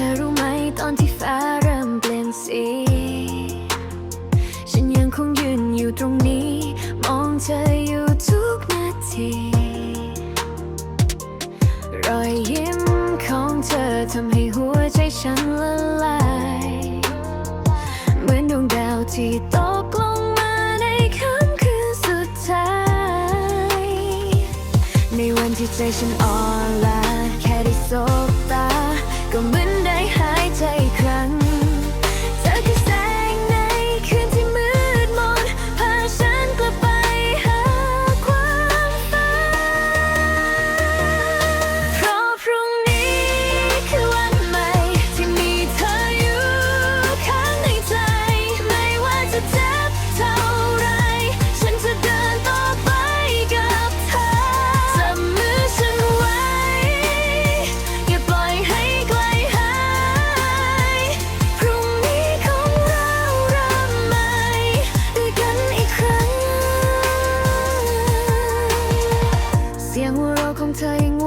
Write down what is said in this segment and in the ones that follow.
ธอรู้ไหมตอนที่ฟ้าเริ่มเปลี่ยนสี ฉันยังคงยืนอยู่ตรงนี้ มองเธออยู่ทุกนาที รอยยิ้มของเธอทำให้หัวใจฉันละลาย เหมือนดวงดาวที่ตกลงมาในค่ำคืนสุดท้าย ในวันที่ใจฉันอ่อนล้าแค่ได้สบตา ก็เหมือน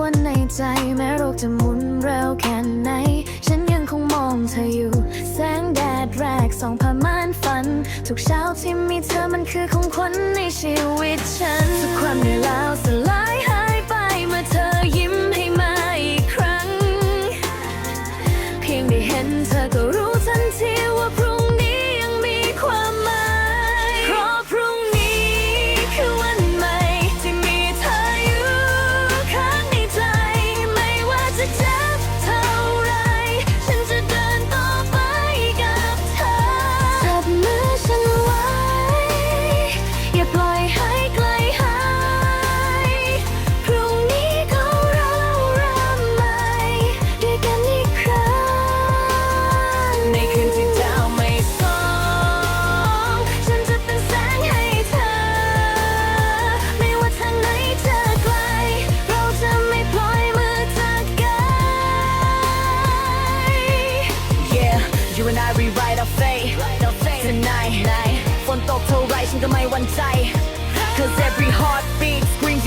อนในใจแม้โลกจะหมุนเร็วแค่ไหน ฉันยังคงมองเธออยู่ แสงแดดแรกส่องผ่านม่านฝัน ทุกเช้าที่มีเธอมันคือของขวัญในชีวิตฉันทุกความเหนื่อยล้าสลาย I rewrite our fate tonight. ฝนตกเท่าไรฉันก็ไม่หวั่นใจ Cause every heartbeat screams